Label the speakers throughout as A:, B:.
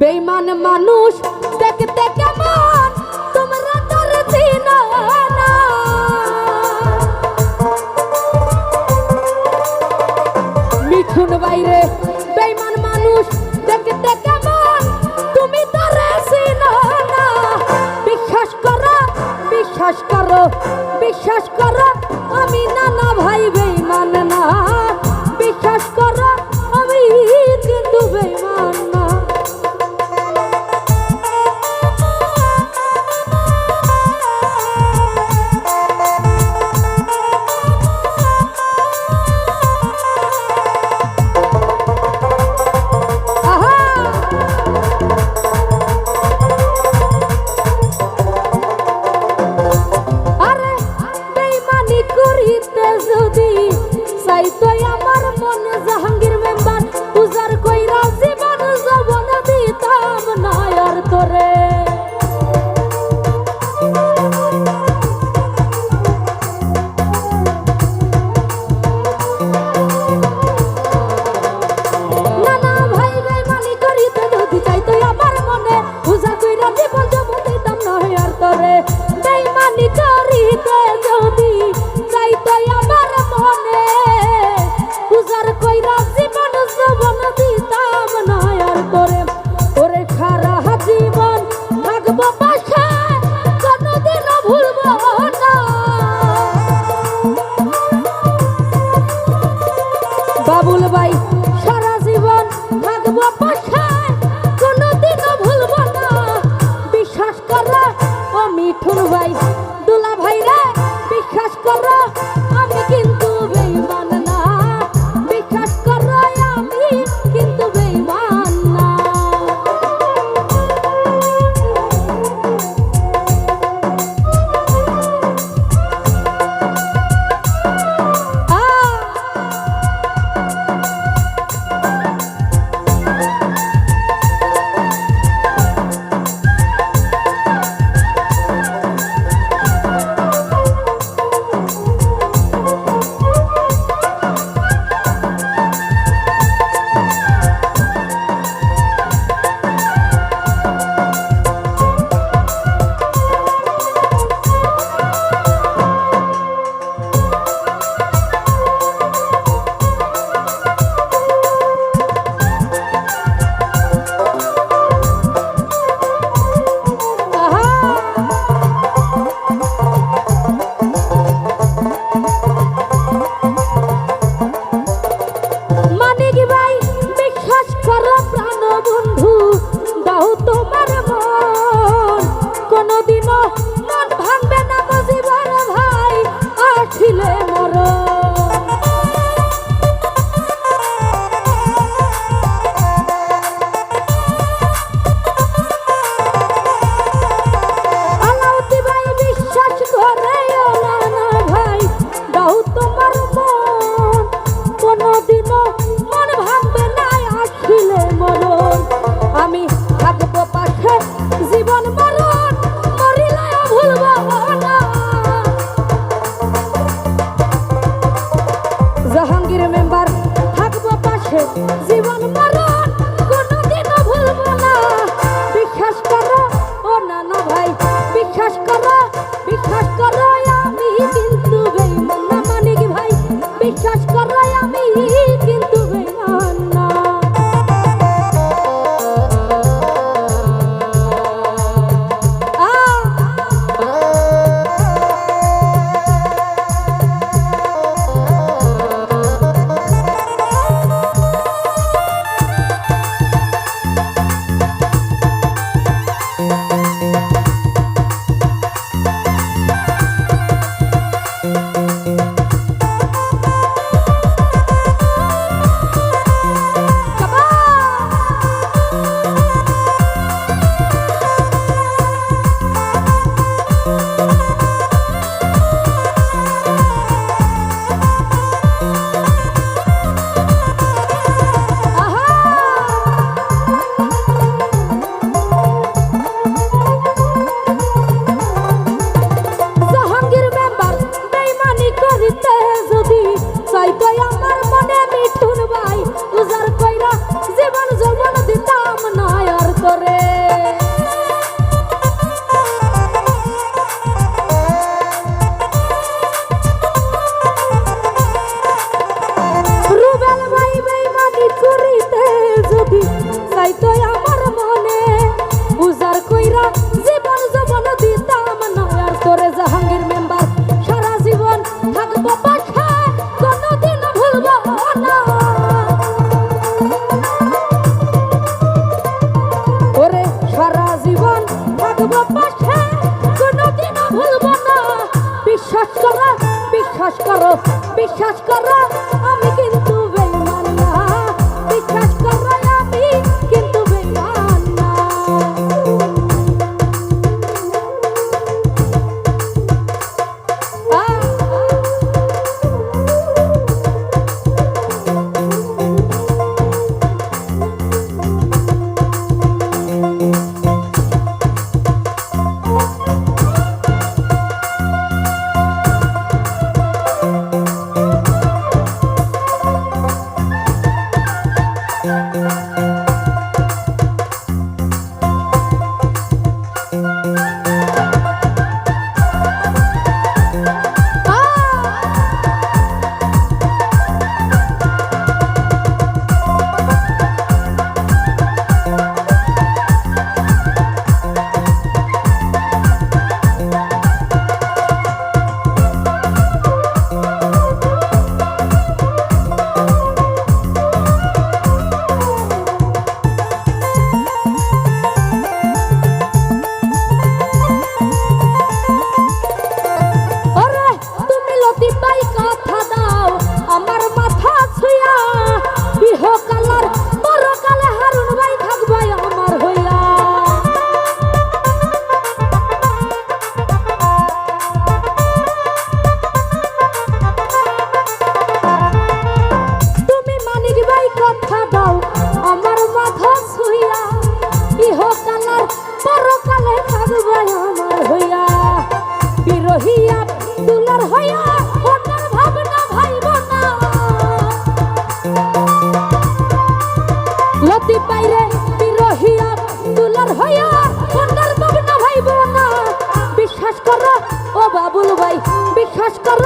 A: বেইমান মানুষ, দেখতে কেমন? তোমরা চিনো না মিঠুন বাইরে, বেইমান মানুষ, দেখতে কেমন? তুমি চিনো না। বিশ্বাস করো বিশ্বাস করো বিশ্বাস করো, আমি নানা ভাই বেইমান না। বিশ্বাস করো হারাই আমি কিন্তু বিশ্বাস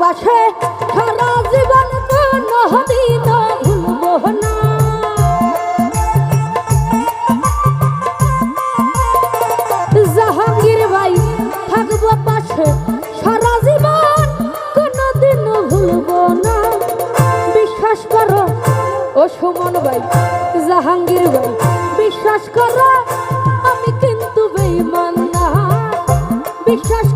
A: পাশে সারা জীবন না জাহাঙ্গীর ভাই থাকব পাশে সারা জীবন কোনো দিন ভুলবো না। বিশ্বাস করো, ও সুমন ভাই, জাহাঙ্গীর ভাই, বিশ্বাস করো, আমি কিন্তু বেইমান না। বিশ্বাস